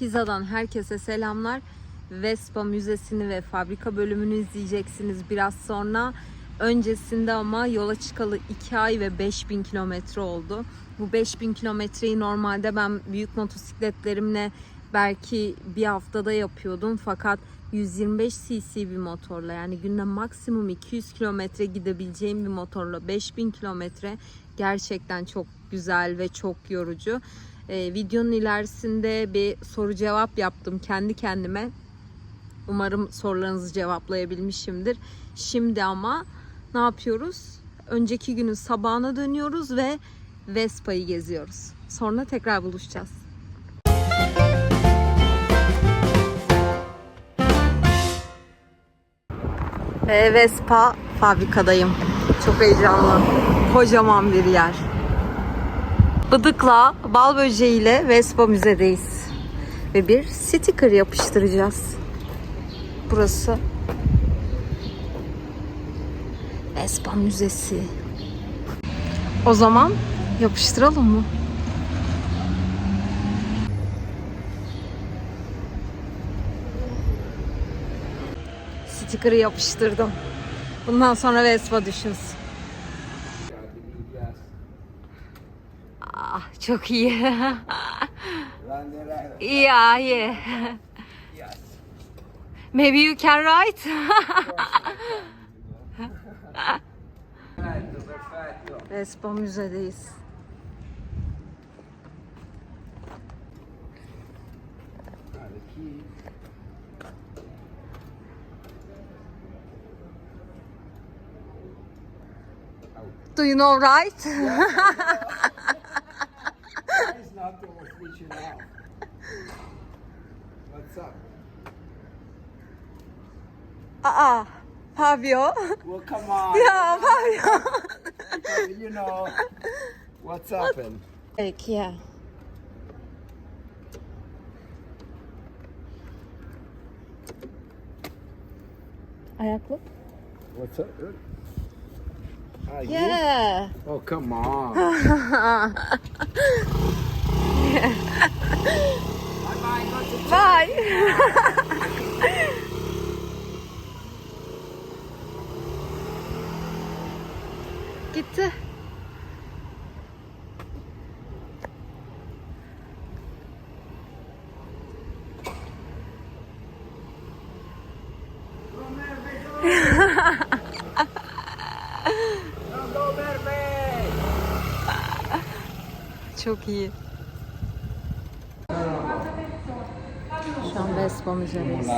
Pizza'dan herkese selamlar. Vespa Müzesi'ni ve fabrika bölümünü izleyeceksiniz biraz sonra. Öncesinde ama yola çıkalı 2 ay ve 5000 kilometre oldu. Bu 5000 kilometreyi normalde ben büyük motosikletlerimle belki bir haftada yapıyordum. Fakat 125 cc bir motorla yani günde maksimum 200 kilometre gidebileceğim bir motorla 5000 kilometre gerçekten çok güzel ve çok yorucu. Ee, videonun ilerisinde bir soru cevap yaptım kendi kendime. Umarım sorularınızı cevaplayabilmişimdir. Şimdi ama ne yapıyoruz? Önceki günün sabahına dönüyoruz ve Vespa'yı geziyoruz. Sonra tekrar buluşacağız. Ve Vespa fabrikadayım. Çok heyecanlı. Kocaman bir yer. Bıdıkla, bal böceğiyle Vespa müzedeyiz. Ve bir sticker yapıştıracağız. Burası Vespa Müzesi. O zaman yapıştıralım mı? Sticker'ı yapıştırdım. Bundan sonra Vespa düşünsün. Ah, çok iyi. yeah, yeah. Maybe you can write. Vespa müzedeyiz. Do you know right? It's not official. What's up? Aa, Fabio. Well, come on. Ya Fabio. Because, you know what's happened. Peki ya. Ayaklık? What's up? Ah, you? Yeah. Oh, come on. Bye. Gitti. Çok iyi. Vespa müzedeyiz.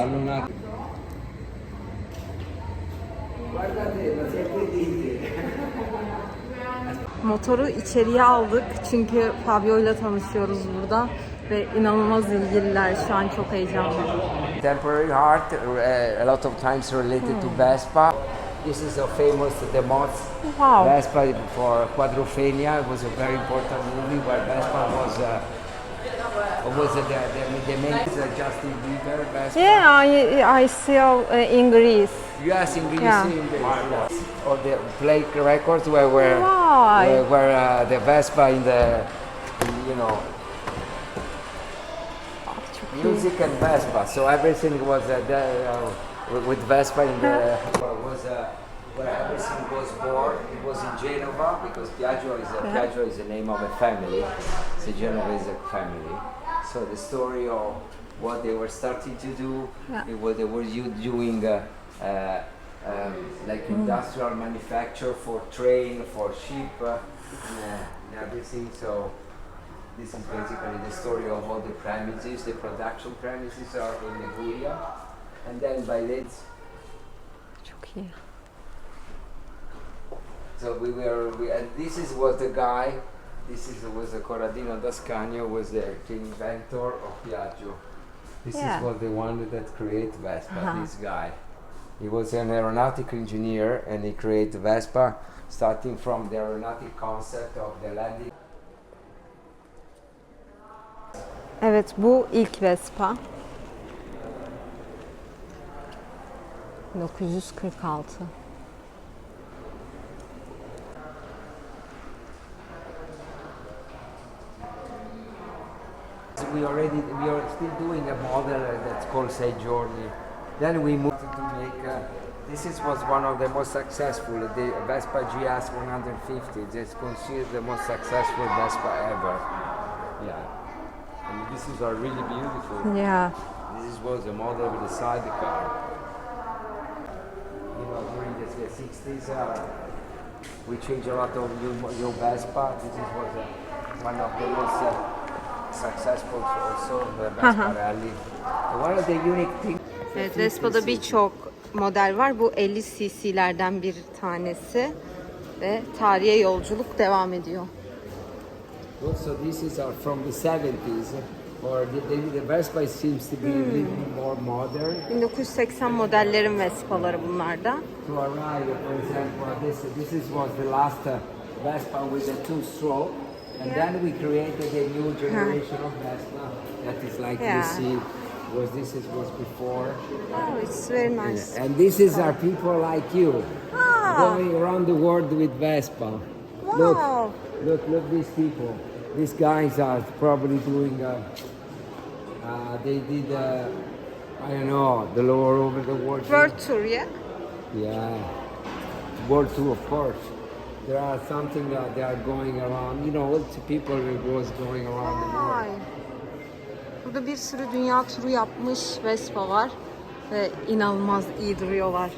Motoru içeriye aldık çünkü Fabio ile tanışıyoruz burada ve inanılmaz ilgililer. Şu an çok heyecanlı. Temporary heart, uh, a lot of times related to Vespa. This is a famous demos. Wow. Vespa for Quadrophenia. It was a very important movie where Vespa was uh, was the, the, the main uh, Justin Bieber. Yeah, I, I saw uh, in Greece. Yes, in Greece, Yeah. in the, or the play records where where Why? where, where uh, the Vespa in the you know music and Vespa. So everything was uh, there uh, with- with Vespa in the was uh, where everything was born. It was in Genova because Piaggio is a, Piaggio is the name of a family. So Genova is a family. So the story of what they were starting to do, Yeah. it was they were doing. Uh, uh, um, like industrial manufacture for train, for ship, uh, and everything. So this is basically the story of all the premises. The production premises are in Liguria, and then by that, Çok iyi. so we were, we, and this is what the guy. This is was a Corradino D'Ascanio was the, inventor of Piaggio. This Yeah. is what the one that created Vespa. Uh-huh. This guy. He was an aeronautic engineer, and he created Vespa, starting from the aeronautic concept of the landing. Evet bu ilk Vespa. 1946. We already we are still doing a model that's called Say Journey. Then we moved to make. Uh, this is, was one of the most successful. The Vespa GS 150. It's considered the most successful Vespa ever. Yeah, and this is are really beautiful. Yeah. This was a model with a sidecar. You know, during the, the 60s, uh, we changed a lot of new, new Vespa. This was uh, one of the most uh, successful also, the Vespa. Rally. One of the unique things. Evet, Vespa'da birçok model var. Bu 50 cc'lerden bir tanesi. Ve tarihe yolculuk devam ediyor. Also, this is uh, from the 70s, or the, the, the Vespa seems to be a little more modern. 1980 modellerin Vespa'ları bunlarda. to arrive, for example, this this is was the last uh, Vespa with a two-stroke, and then we created a new generation of Vespa that is like Yeah. you see. Was this is was before, Oh, it's very nice. and this is our people like you Ah, going around the world with Vespa. wow. Look, look, look! These people, these guys are probably doing. Uh, uh, they did. Uh, I don't know the lower over the world. World Tour ya. Yeah, World Tour, of course. There are something that they are going around. You know, what people was going around the world. Vay. Burada bir sürü dünya turu yapmış Vespa var. Ve inanılmaz iyi duruyorlar.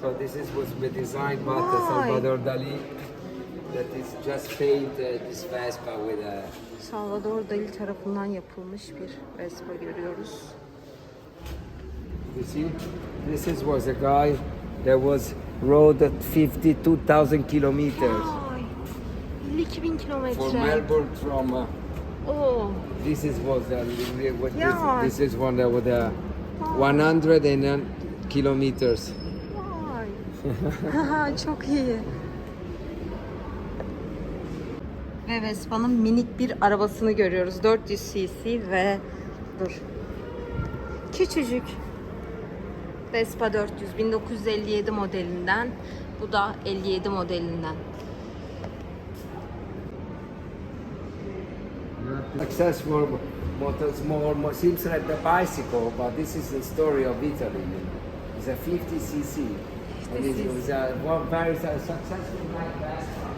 So this is was designed by Why? Salvador Dali. That is just paint uh, this Vespa with a. Salvador Dali tarafından yapılmış bir Vespa görüyoruz. You see, this is was a guy that was rode at 52,000 kilometers Ay, 52 bin from kilometre. Melbourne from. Uh, Oo. this is was uh, what Yeah. this, this is one that with uh, 100 kilometers. Vay. Haha, Çok iyi. Ve Vespa'nın minik bir arabasını görüyoruz. 400 cc ve dur. Küçücük. Vespa 400 1957 modelinden. Bu da 57 modelinden. Successful motors more, more seems like the bicycle, but this is the story of Italy. You know. It's a 50 cc. And it was a one very su- successful like Vespa.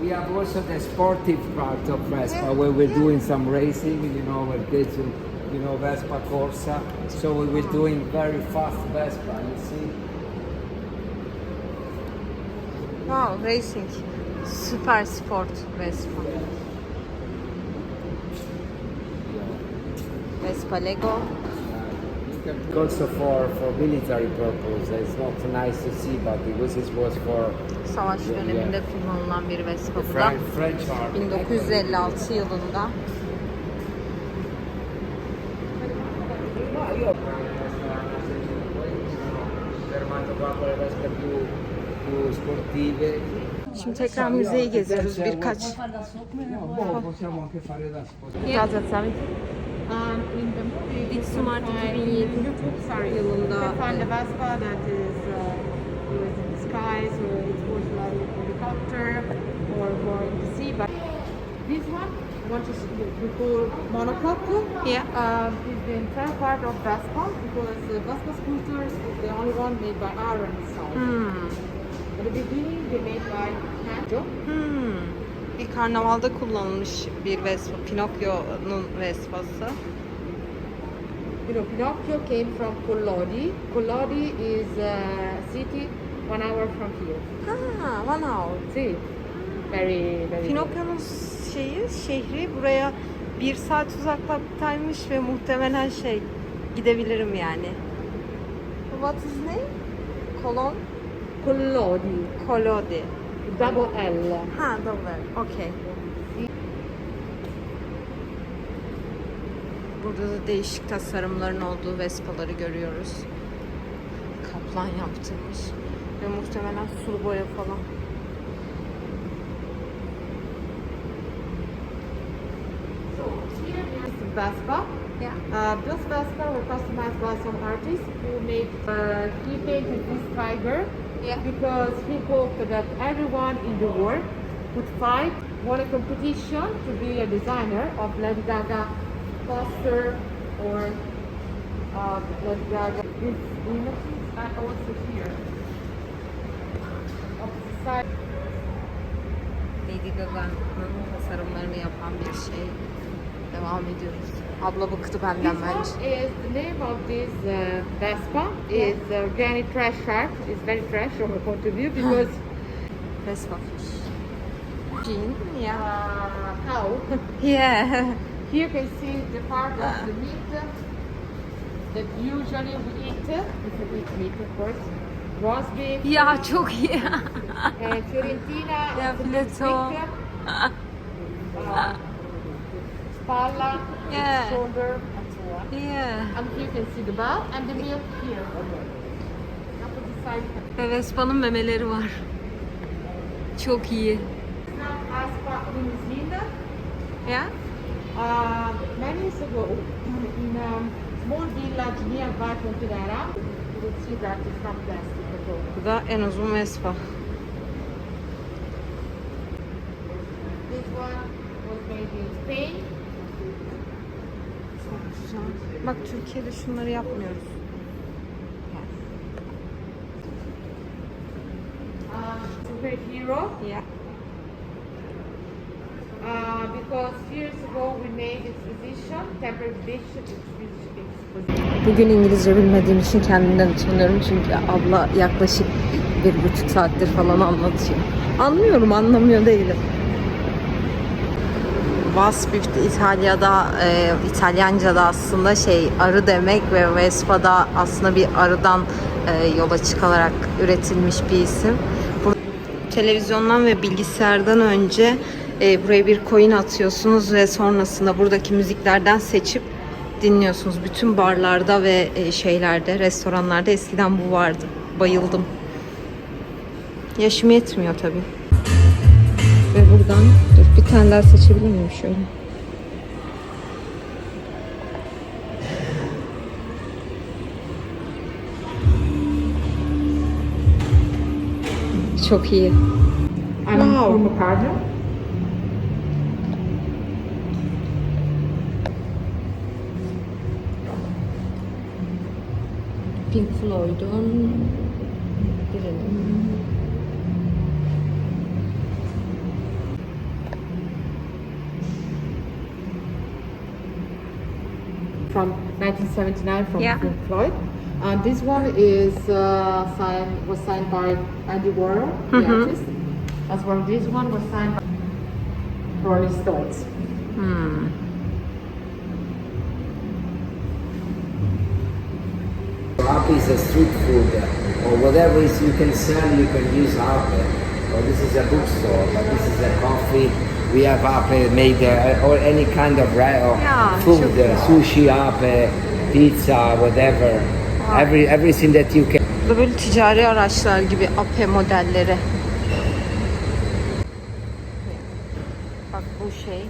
We have also the sportive part of Vespa where we're doing some racing, you know, we're getting, you know, Vespa Corsa. So we were doing very fast Vespa, you see. Wow, racing. Süper sport Vespa. Vespa Lego. Also for, for military purpose, it's not nice to see, but because this was for Savaş döneminde kullanılan bir Vespa bu da. French, French army. 1956 yılında. Şimdi tekrar müzeyi geziyoruz birkaç. Um, Big Smart find- 2007 sorry, yılında is uh, skies or it was like a helicopter or in the sea. But this one, I want to see we call monocoque. Yeah. Um, is the entire part of Vespa because the Vespa scooters is the only one made by iron itself. Hmm. At the beginning, they made by hand. Hmm. Bir karnavalda kullanılmış bir Vespa. Pinokyo'nun Vespa'sı. You know, Pinocchio came from Collodi. Collodi is a city one hour from here. Ha, Van Hout. See, very, very. Pinokyo'nun şeyi, şehri buraya bir saat uzaklıktaymış ve muhtemelen şey gidebilirim yani. What is name? Kolon? Collodi, Kolodi. double L. Ha, double. Okay. Burada da değişik tasarımların olduğu Vespa'ları görüyoruz. Kaplan yaptırmış. Ve muhtemelen sulu boya falan. Vespa. Yeah. Uh, this Vespa were customized by some artist who made. Uh, he painted this tiger Yeah. because he hoped that everyone in the world would fight won a competition to be a designer of Lady Gaga poster or uh, Lady Gaga in and also here. Side. Lady Gaga'nın tasarımlarını yapan bir şey. Devam ediyoruz. Abla bıktı benden This bence. one is the name of this uh, Vespa is uh, organic trash shark. It's very trash from a point of view because Vespa fish. Jean, yeah. uh, cow. Yeah. Here you can see the part of the meat that usually we eat. If you eat meat, of course. Roast beef, ya çok iyi. uh, Fiorentina, Yeah, uh, filetto. uh, spalla, Yeah. shoulder, and so on. yeah. And here you can see the bell and the milk here. Opposite side. Ve Vespa'nın memeleri var. Çok iyi. Aspa Limousin. Ya? Uh, many years ago, in a small village nearby Pontevedra, you will see that it's not plastic at all. Bu da en uzun Vespa. This one was made in Spain. Bak Türkiye'de şunları yapmıyoruz. Uh, superhero. Ya. Uh, because years ago we made temporary exposition. Bugün İngilizce bilmediğim için kendimden utanıyorum çünkü abla yaklaşık bir buçuk saattir falan anlatıyor. Anlıyorum, anlamıyor değilim. Wasp İtalya'da, e, İtalyanca'da aslında şey arı demek ve Vespa'da aslında bir arıdan e, yola çıkılarak üretilmiş bir isim. Bur- televizyondan ve bilgisayardan önce e, buraya bir coin atıyorsunuz ve sonrasında buradaki müziklerden seçip dinliyorsunuz. Bütün barlarda ve e, şeylerde, restoranlarda eskiden bu vardı. Bayıldım. Yaşım yetmiyor tabii. Ve buradan bir tane daha seçebilir miyim şöyle? Çok iyi. Wow. Pink Floyd'un girelim. From 1979 from Yeah. Pink Floyd. And this one is uh, signed was signed by Andy Warhol, the Mm-hmm. artist. As well, this one was signed by Rolling Stones. Ape is a street food or whatever is you can sell, you can use ape. Or this is a bookstore, but this is a coffee. We have ape made uh, or any kind of ra- or Yeah, food, uh, sushi ape, pizza, whatever. Every everything that you can. Da böyle ticari araçlar gibi AP modelleri. Bak bu şey.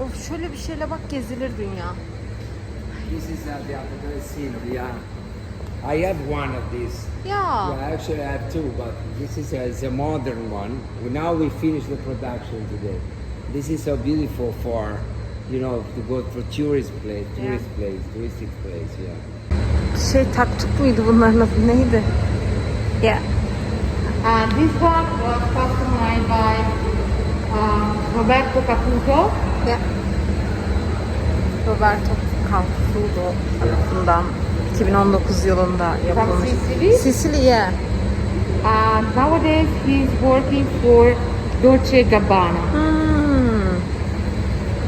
Of şöyle bir şeyle bak gezilir dünya. This is uh, the Ape scene. Yeah, I have one of these. Ya. Yeah, actually I have two, but this is a, is a modern one. Now we finished the production today. This is so beautiful for, you know, to go for tourist place, tourist place, touristic place. Yeah. Şey taktuk muydu bunların adı neydi? Ya. And this one was customized by um, Roberto Caputo. Ya. Roberto Calfudo tarafından 2019 yılında yapılmış. Sicily? Sicily, yeah. And nowadays he's working for Dolce Gabbana. Hmm.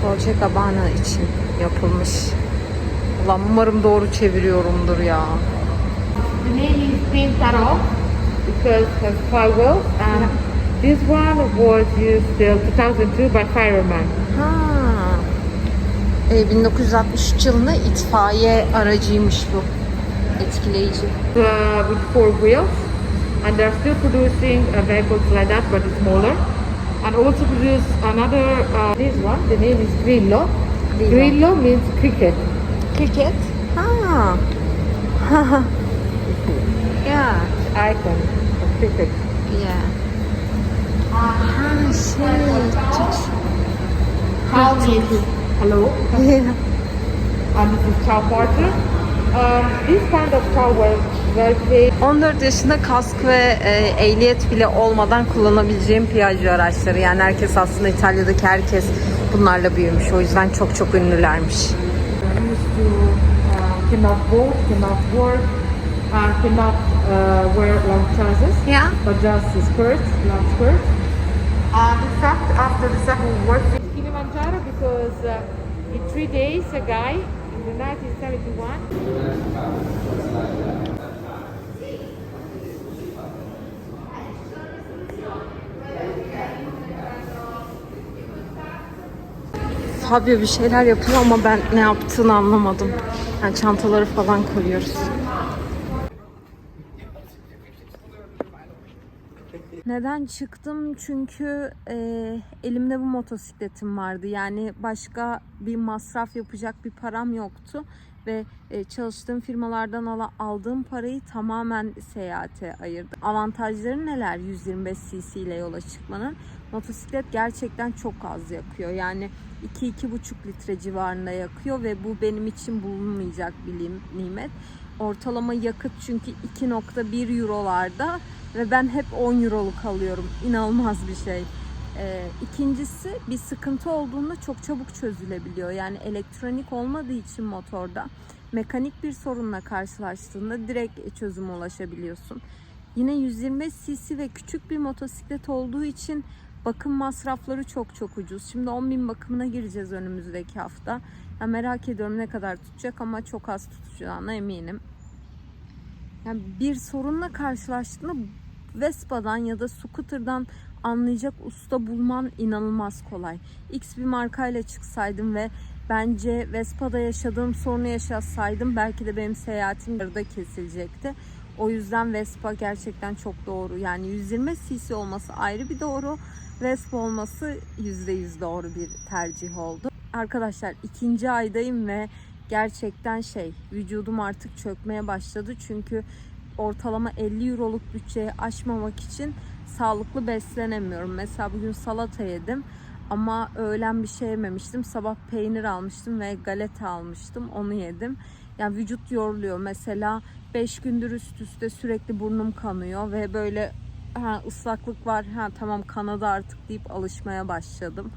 Dolce Gabbana için yapılmış. Ulan umarım doğru çeviriyorumdur ya. The name is Pintaro because has five wheels and this one was used till 2002 by firemen. Ha. E, 1963 yılında itfaiye aracıymış bu. Etkileyici. uh, with four wheels and they're still producing uh, vehicles like that but smaller and also produce another uh, this one the name is Grillo Grillo. Grillo means cricket Cricket. Ha. yeah. icon of cricket Yeah. Ha şey. Cow means hello. And this is cow quarter. Um, this kind of cow were very famous. 14 yaşında kask ve e, ehliyet bile olmadan kullanabileceğim Piaggio araçları. Yani herkes aslında İtalya'daki herkes bunlarla büyümüş. O yüzden çok çok ünlülermiş. cannot vote, cannot work, and cannot uh, wear long trousers, Yeah. but just a skirt, long skirt. And in fact, after the Second War, Kilimanjaro because uh, in three days a guy in the 1971 Fabio bir şeyler yapıyor ama ben ne yaptığını anlamadım. Yani çantaları falan koyuyoruz. Neden çıktım? Çünkü e, elimde bu motosikletim vardı. Yani başka bir masraf yapacak bir param yoktu. Ve e, çalıştığım firmalardan ala, aldığım parayı tamamen seyahate ayırdım. Avantajları neler 125 cc ile yola çıkmanın? Motosiklet gerçekten çok az yakıyor. Yani 2-2,5 litre civarında yakıyor ve bu benim için bulunmayacak bir nimet. Ortalama yakıt çünkü 2.1 eurolarda ve ben hep 10 euroluk alıyorum. İnanılmaz bir şey. Ee, ikincisi bir sıkıntı olduğunda çok çabuk çözülebiliyor. Yani elektronik olmadığı için motorda mekanik bir sorunla karşılaştığında direkt çözüme ulaşabiliyorsun. Yine 125 cc ve küçük bir motosiklet olduğu için bakım masrafları çok çok ucuz. Şimdi 10.000 bakımına gireceğiz önümüzdeki hafta. Ya merak ediyorum ne kadar tutacak ama çok az tutacağına eminim. Yani bir sorunla karşılaştığında Vespa'dan ya da scooter'dan anlayacak usta bulman inanılmaz kolay. X bir markayla çıksaydım ve bence Vespa'da yaşadığım sorunu yaşasaydım belki de benim seyahatim yarıda kesilecekti. O yüzden Vespa gerçekten çok doğru. Yani 120 cc olması ayrı bir doğru. Vespa olması %100 doğru bir tercih oldu. Arkadaşlar ikinci aydayım ve gerçekten şey vücudum artık çökmeye başladı. Çünkü ortalama 50 euroluk bütçeyi aşmamak için sağlıklı beslenemiyorum. Mesela bugün salata yedim ama öğlen bir şey yememiştim. Sabah peynir almıştım ve galeta almıştım. Onu yedim. Yani vücut yoruluyor. Mesela 5 gündür üst üste sürekli burnum kanıyor ve böyle ha, ıslaklık var. Ha tamam kanadı artık deyip alışmaya başladım.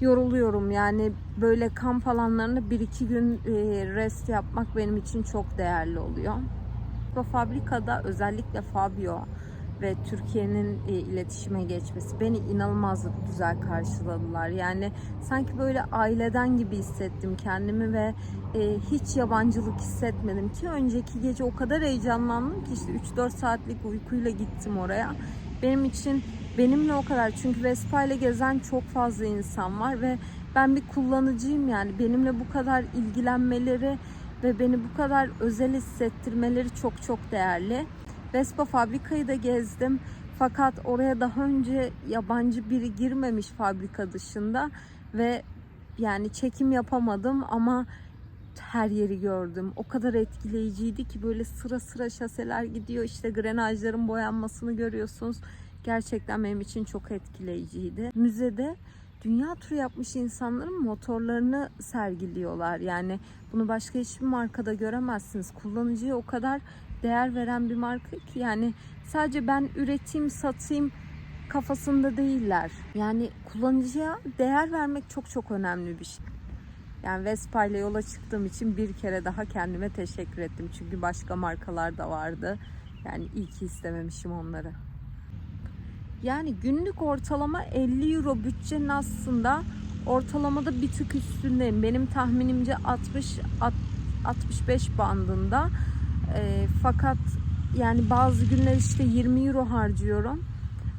Yoruluyorum yani böyle kamp alanlarında 1-2 gün e, rest yapmak benim için çok değerli oluyor. Fabrikada özellikle Fabio ve Türkiye'nin e, iletişime geçmesi beni inanılmaz güzel karşıladılar. Yani sanki böyle aileden gibi hissettim kendimi ve e, hiç yabancılık hissetmedim ki önceki gece o kadar heyecanlandım ki işte 3-4 saatlik uykuyla gittim oraya. Benim için benimle o kadar çünkü Vespa ile gezen çok fazla insan var ve ben bir kullanıcıyım yani benimle bu kadar ilgilenmeleri ve beni bu kadar özel hissettirmeleri çok çok değerli. Vespa fabrikayı da gezdim. Fakat oraya daha önce yabancı biri girmemiş fabrika dışında ve yani çekim yapamadım ama her yeri gördüm. O kadar etkileyiciydi ki böyle sıra sıra şaseler gidiyor. İşte grenajların boyanmasını görüyorsunuz. Gerçekten benim için çok etkileyiciydi. Müzede dünya turu yapmış insanların motorlarını sergiliyorlar. Yani bunu başka hiçbir markada göremezsiniz. Kullanıcıya o kadar değer veren bir marka ki yani sadece ben üreteyim, satayım kafasında değiller. Yani kullanıcıya değer vermek çok çok önemli bir şey. Yani Vespa ile yola çıktığım için bir kere daha kendime teşekkür ettim. Çünkü başka markalar da vardı. Yani iyi ki istememişim onları. Yani günlük ortalama 50 euro bütçenin aslında ortalamada bir tık üstündeyim. Benim tahminimce 60 at- 65 bandında. E, fakat yani bazı günler işte 20 euro harcıyorum.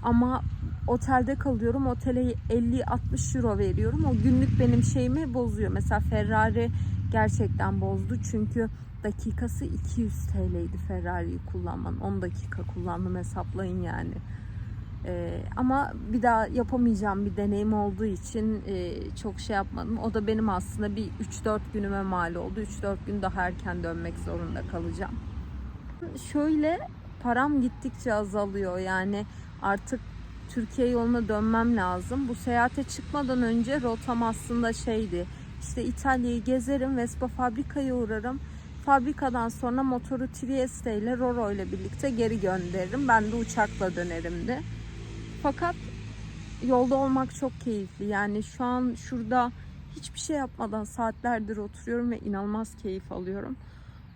Ama otelde kalıyorum. Otele 50-60 euro veriyorum. O günlük benim şeyimi bozuyor. Mesela Ferrari gerçekten bozdu. Çünkü dakikası 200 TL'ydi Ferrari'yi kullanmanın. 10 dakika kullandım hesaplayın yani. Ee, ama bir daha yapamayacağım bir deneyim olduğu için e, çok şey yapmadım. O da benim aslında bir 3-4 günüme mal oldu. 3-4 gün daha erken dönmek zorunda kalacağım. Şöyle param gittikçe azalıyor. Yani artık Türkiye yoluna dönmem lazım. Bu seyahate çıkmadan önce rotam aslında şeydi. İşte İtalya'yı gezerim, Vespa fabrikaya uğrarım. Fabrikadan sonra motoru Trieste ile Roro ile birlikte geri gönderirim. Ben de uçakla dönerimdi. Fakat yolda olmak çok keyifli. Yani şu an şurada hiçbir şey yapmadan saatlerdir oturuyorum ve inanılmaz keyif alıyorum.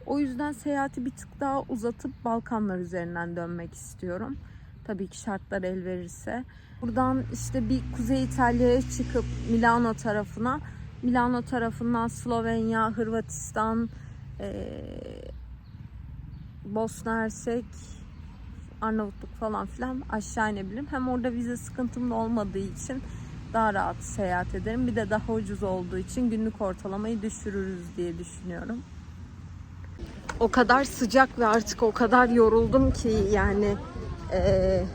O yüzden seyahati bir tık daha uzatıp Balkanlar üzerinden dönmek istiyorum. Tabii ki şartlar el verirse. Buradan işte bir Kuzey İtalya'ya çıkıp Milano tarafına, Milano tarafından Slovenya, Hırvatistan, eee Bosna Hersek, Arnavutluk falan filan aşağı inebilirim. Hem orada vize sıkıntım da olmadığı için daha rahat seyahat ederim. Bir de daha ucuz olduğu için günlük ortalamayı düşürürüz diye düşünüyorum. O kadar sıcak ve artık o kadar yoruldum ki yani eee,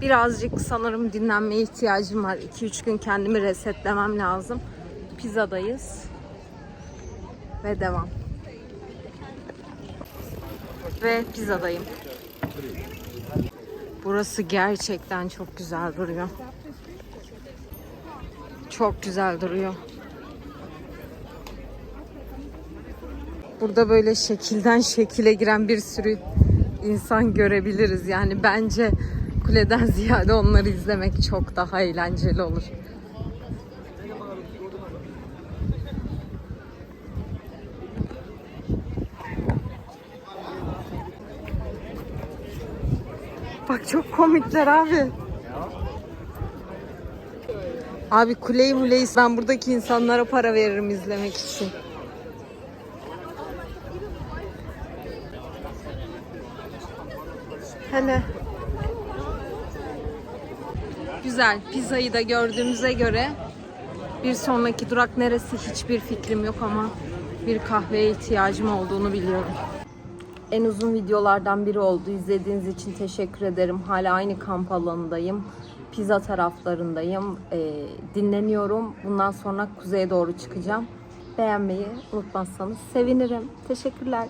birazcık sanırım dinlenmeye ihtiyacım var. 2-3 gün kendimi resetlemem lazım. Pizzadayız. Ve devam. Ve pizzadayım. Burası gerçekten çok güzel duruyor. Çok güzel duruyor. Burada böyle şekilden şekile giren bir sürü insan görebiliriz. Yani bence kuleden ziyade onları izlemek çok daha eğlenceli olur. Bak çok komikler abi. Abi kuleyi muleyi ben buradaki insanlara para veririm izlemek için. Hele. Güzel. Pizzayı da gördüğümüze göre bir sonraki durak neresi hiçbir fikrim yok ama bir kahveye ihtiyacım olduğunu biliyorum. En uzun videolardan biri oldu. İzlediğiniz için teşekkür ederim. Hala aynı kamp alanındayım. Pizza taraflarındayım. Ee, dinleniyorum. Bundan sonra kuzeye doğru çıkacağım. Beğenmeyi unutmazsanız sevinirim. Teşekkürler.